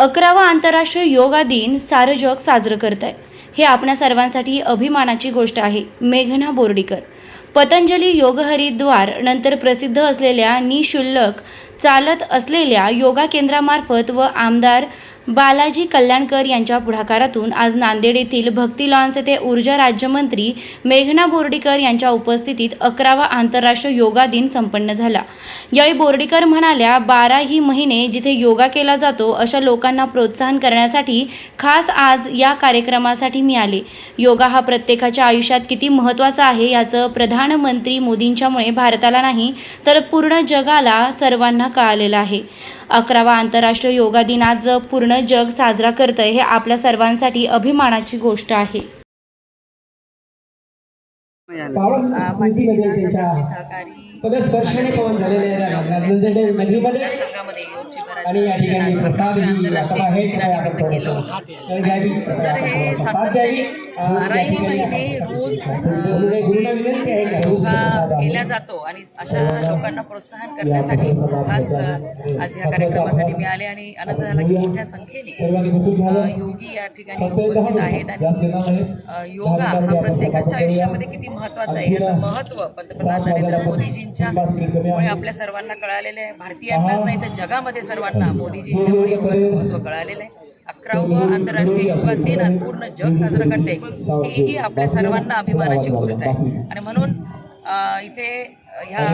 अकरावा आंतरराष्ट्रीय योगा दिन सारं जग साजरं करत आहे हे आपल्या सर्वांसाठी अभिमानाची गोष्ट आहे. मेघना बोर्डीकर. पतंजली योग हरिद्वार नंतर प्रसिद्ध असलेल्या निशुल्लक चालत असलेल्या योगा केंद्रामार्फत व आमदार बालाजी कल्याणकर यांच्या पुढाकारातून आज नांदेड येथील भक्ती लॉन्स येथे ऊर्जा राज्यमंत्री मेघना बोर्डीकर यांच्या उपस्थितीत अकरावा आंतरराष्ट्रीय योगा दिन संपन्न झाला. यावेळी बोर्डीकर म्हणाल्या बाराही महिने जिथे योगा केला जातो अशा लोकांना प्रोत्साहन करण्यासाठी खास आज या कार्यक्रमासाठी मी आले. योगा हा प्रत्येकाच्या आयुष्यात किती महत्त्वाचा आहे याचं प्रधानमंत्री मोदींच्यामुळे भारताला नाही तर पूर्ण जगाला सर्वांना कळालेलं आहे. अकरावा आंतरराष्ट्रीय योगा दिन आज पूर्ण जग साजरा करतंय हे आपल्या सर्वांसाठी अभिमानाची गोष्ट आहे. माझी विधानसभेतले सहकारी पदस्पर्शाने पवन झालेले आणि या ठिकाणी प्रसाद ही आहे हे बाराही महिने रोज? योगा केला जातो आणि अशा लोकांना प्रोत्साहन करण्यासाठी खास आज या कार्यक्रमासाठी मी आले आणि आनंद झाला की मोठ्या संख्येने. योगी या ठिकाणी उपस्थित आहेत आणि योगा हा प्रत्येकाच्या आयुष्यामध्ये किती महत्त्वाचा आहे याचं महत्त्व पंतप्रधान नरेंद्र मोदीजींच्या मुळे आपल्या सर्वांना कळालेलं आहे. भारतीयांनाच नाही तर जगामध्ये सर्वांना मोदीजींच्यामुळे योगाचं महत्त्व कळालेलं आहे. अकरावं आंतरराष्ट्रीय योगा दिन आज पूर्ण जग साजरं करते. हेही आपल्या सर्वांना अभिमानाची गोष्ट आहे. आणि म्हणून इथे ह्या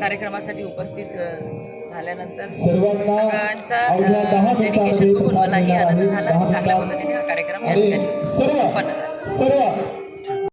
कार्यक्रमासाठी उपस्थित झाल्यानंतर सगळ्यांचा डेडिकेशन बघून मलाही आनंद झाला. चांगल्या पद्धतीने हा कार्यक्रम या ठिकाणी संपन्न झाला.